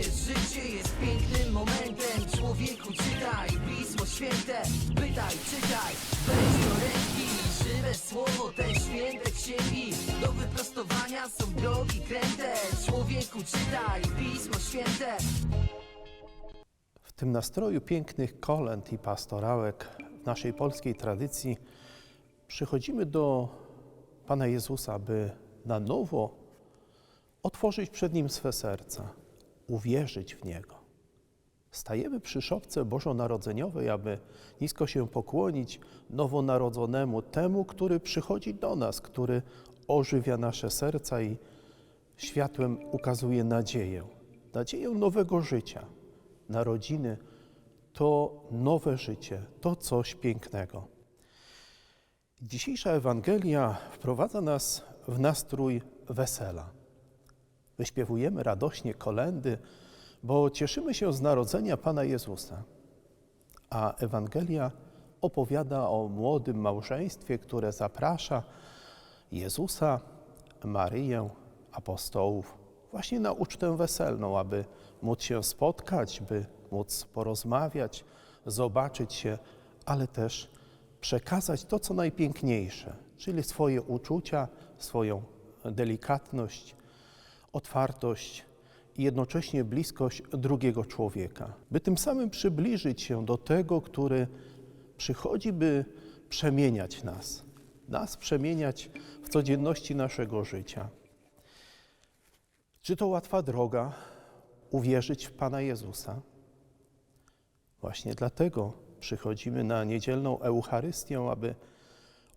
Życie jest pięknym momentem. Człowieku czytaj Pismo Święte. Pytaj, czytaj Weź do ręki. Żywe słowo, te święte księgi Do wyprostowania są drogi kręte. Człowieku czytaj Pismo Święte. W tym nastroju pięknych kolęd i pastorałek w naszej polskiej tradycji przychodzimy do Pana Jezusa, by na nowo otworzyć przed Nim swe serca, uwierzyć w Niego. Stajemy przy szopce bożonarodzeniowej, aby nisko się pokłonić nowonarodzonemu, temu, który przychodzi do nas, który ożywia nasze serca i światłem ukazuje nadzieję, nadzieję nowego życia. Narodziny to nowe życie, to coś pięknego. Dzisiejsza Ewangelia wprowadza nas w nastrój wesela. Wyśpiewujemy radośnie kolendy, bo cieszymy się z narodzenia Pana Jezusa. A Ewangelia opowiada o młodym małżeństwie, które zaprasza Jezusa, Maryję, apostołów właśnie na ucztę weselną, aby móc się spotkać, by móc porozmawiać, zobaczyć się, ale też przekazać to, co najpiękniejsze, czyli swoje uczucia, swoją delikatność, otwartość i jednocześnie bliskość drugiego człowieka, by tym samym przybliżyć się do tego, który przychodzi, by przemieniać nas, nas przemieniać w codzienności naszego życia. Czy to łatwa droga uwierzyć w Pana Jezusa? Właśnie dlatego przychodzimy na niedzielną Eucharystię, aby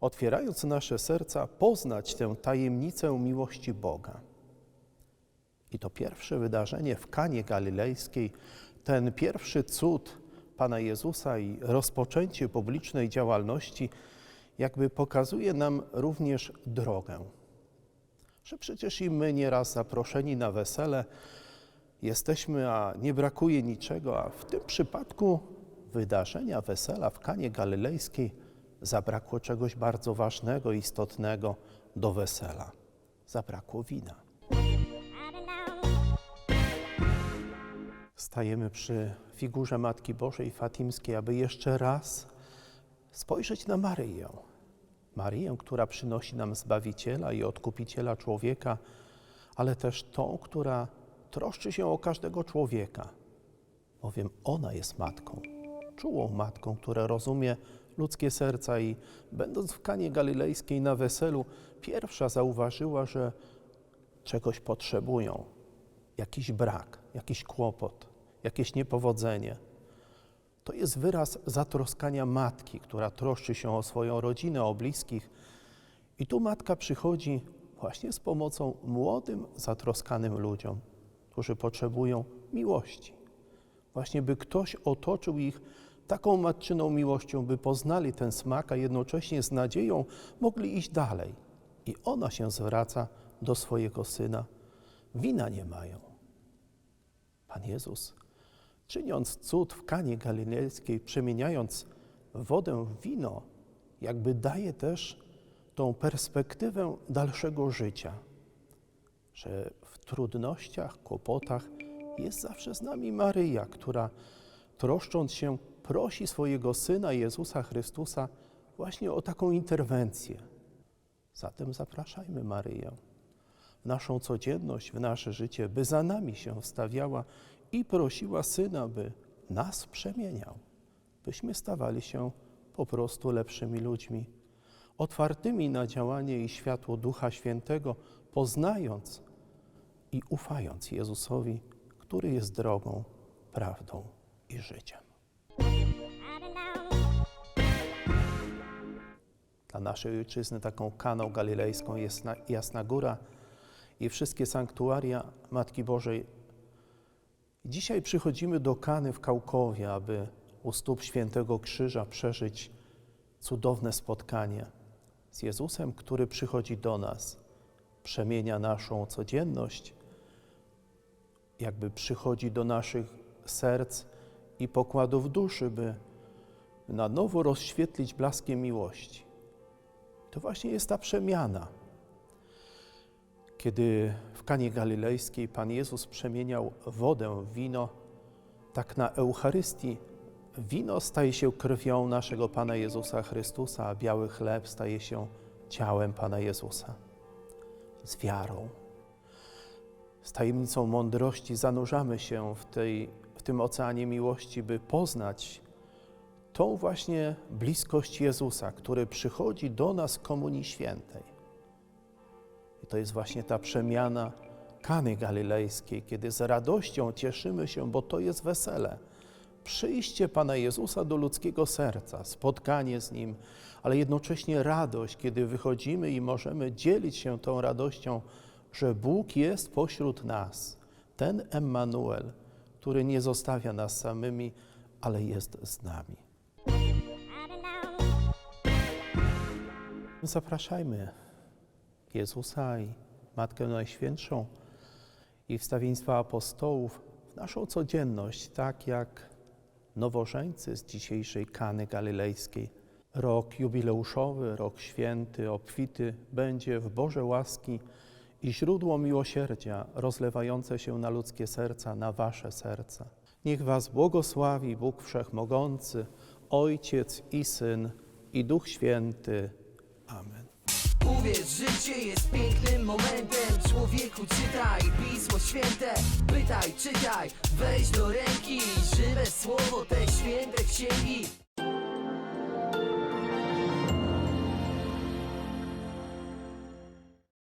otwierając nasze serca, poznać tę tajemnicę miłości Boga. I to pierwsze wydarzenie w Kanie Galilejskiej, ten pierwszy cud Pana Jezusa i rozpoczęcie publicznej działalności, jakby pokazuje nam również drogę. Że przecież i my nieraz zaproszeni na wesele jesteśmy, a nie brakuje niczego, a w tym przypadku wydarzenia wesela w Kanie Galilejskiej zabrakło czegoś bardzo ważnego, istotnego do wesela. Zabrakło wina. Stajemy przy figurze Matki Bożej Fatimskiej, aby jeszcze raz spojrzeć na Maryję. Maryję, która przynosi nam Zbawiciela i Odkupiciela człowieka, ale też tą, która troszczy się o każdego człowieka, bowiem ona jest matką, czułą matką, która rozumie ludzkie serca i będąc w Kanie Galilejskiej na weselu, pierwsza zauważyła, że czegoś potrzebują, jakiś brak, jakiś kłopot, jakieś niepowodzenie. To jest wyraz zatroskania matki, która troszczy się o swoją rodzinę, o bliskich. I tu matka przychodzi właśnie z pomocą młodym, zatroskanym ludziom, którzy potrzebują miłości. Właśnie by ktoś otoczył ich taką matczyną miłością, by poznali ten smak, a jednocześnie z nadzieją mogli iść dalej. I ona się zwraca do swojego syna. Wina nie mają. Pan Jezus, czyniąc cud w Kanie Galilejskiej, przemieniając wodę w wino, jakby daje też tą perspektywę dalszego życia, że w trudnościach, kłopotach jest zawsze z nami Maryja, która troszcząc się prosi swojego Syna Jezusa Chrystusa właśnie o taką interwencję. Zatem zapraszajmy Maryję w naszą codzienność, w nasze życie, by za nami się wstawiała i prosiła Syna, by nas przemieniał, byśmy stawali się po prostu lepszymi ludźmi, otwartymi na działanie i światło Ducha Świętego, poznając i ufając Jezusowi, który jest drogą, prawdą i życiem. Dla naszej ojczyzny taką kaną galilejską jest na- Jasna Góra i wszystkie sanktuaria Matki Bożej. Dzisiaj przychodzimy do Kany w Kałkowie, aby u stóp Świętego Krzyża przeżyć cudowne spotkanie z Jezusem, który przychodzi do nas, przemienia naszą codzienność, jakby przychodzi do naszych serc i pokładów duszy, by na nowo rozświetlić blaskiem miłości. To właśnie jest ta przemiana. Kiedy Kanie Galilejskiej Pan Jezus przemieniał wodę w wino, tak na Eucharystii wino staje się krwią naszego Pana Jezusa Chrystusa, a biały chleb staje się ciałem Pana Jezusa. Z wiarą, z tajemnicą mądrości zanurzamy się w, tej, w tym oceanie miłości, by poznać tą właśnie bliskość Jezusa, który przychodzi do nas Komunii Świętej. I to jest właśnie ta przemiana Kany Galilejskiej, kiedy z radością cieszymy się, bo to jest wesele. Przyjście Pana Jezusa do ludzkiego serca, spotkanie z Nim, ale jednocześnie radość, kiedy wychodzimy i możemy dzielić się tą radością, że Bóg jest pośród nas. Ten Emmanuel, który nie zostawia nas samymi, ale jest z nami. Zapraszajmy Jezusa i Matkę Najświętszą i wstawieństwa apostołów w naszą codzienność, tak jak nowożeńcy z dzisiejszej Kany Galilejskiej. Rok jubileuszowy, rok święty, obfity będzie w Boże łaski i źródło miłosierdzia rozlewające się na ludzkie serca, na wasze serca. Niech was błogosławi Bóg Wszechmogący, Ojciec i Syn i Duch Święty. Amen. Życie jest pięknym momentem. Człowieku czytaj Pismo Święte Pytaj, czytaj, weź do ręki Żywe słowo te święte księgi